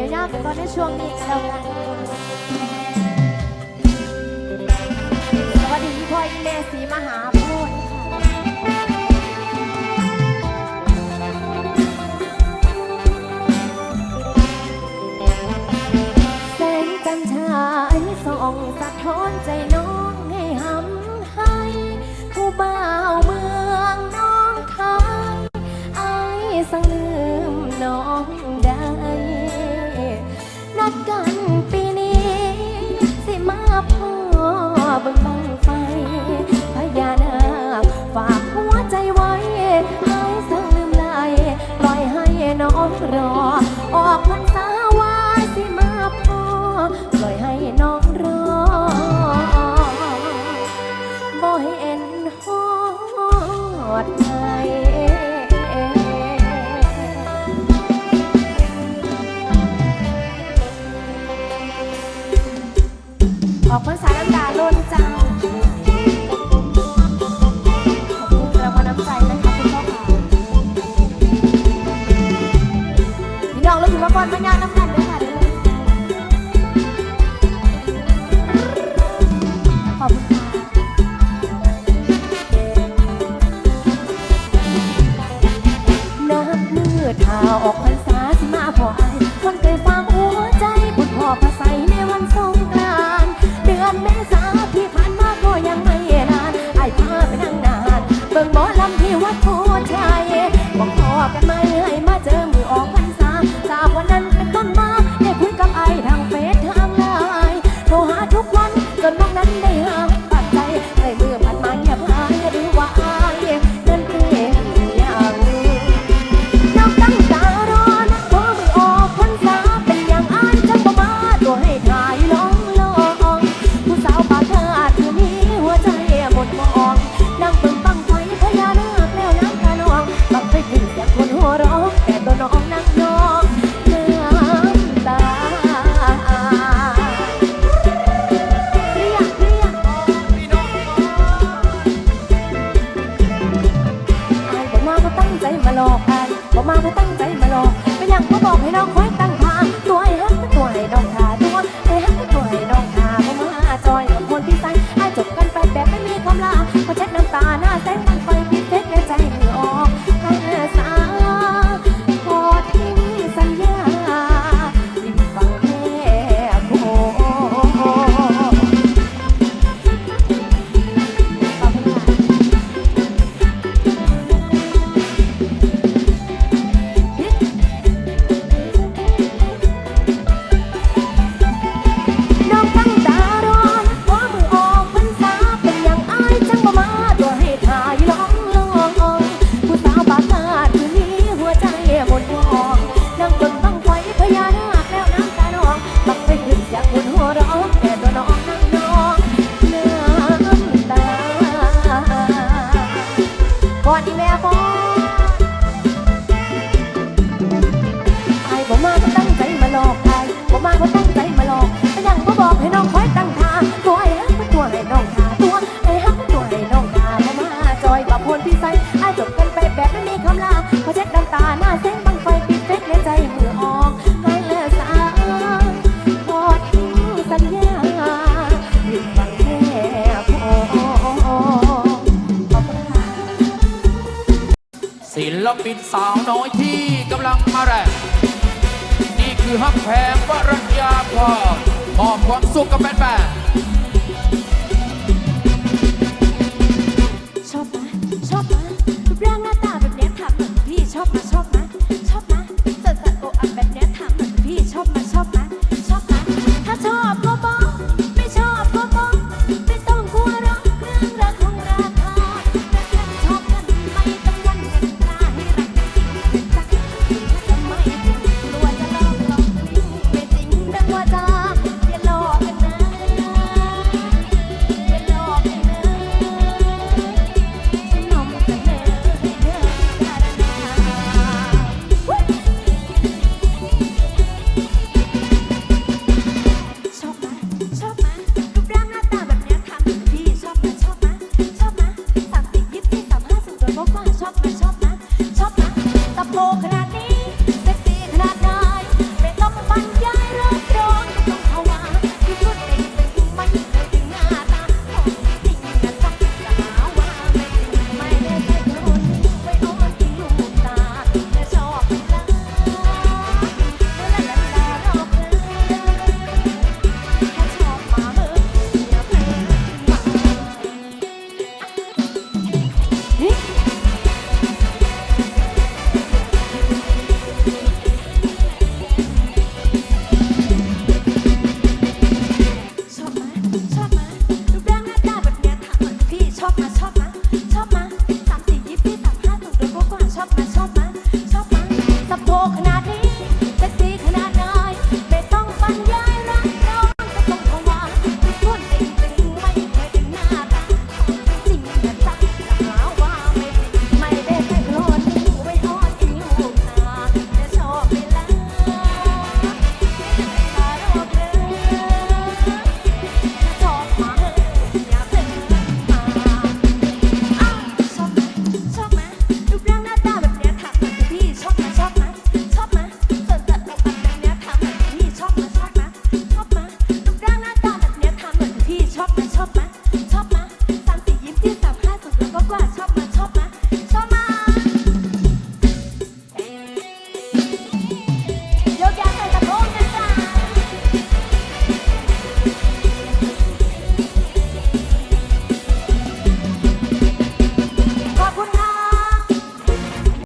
ยยาๆกันก่อนี้ช่วงนี้เราสวัสดีพี่พ่อยแม่สีมหาพธิ์แสงจันทรายส่องสะท้อนใจ งใจมาหลอกกันบ่มาบ่ตั้งใจมาหลอกเป็นอย่างบ่บอกให้น้องคอยตั้ง มาเพาตั้งใจมาลองแต่ยังก็บอกให้น้องคอยตั้งท่าตัวไอ้ฮักมัตัวให้น้องท่าตัวไอ้ฮักมัตัวให้น้องท่ามอมาจอยกับพนพี่ใส่ไอ้จบกันไปแบบไม่มีคำลาพอเช็ดน้ำตาหน้าเส้นบังไฟปิดเฟซในใจมือออกหายเลิกสาทอทิ้งสัญญาหยุดฟังแค่พอขอบคุณค่ะศิลปินสาวน้อยที่กำลังมาแรง ฮักแพงวรัญญาพอมอบความสุขกับแฟนๆ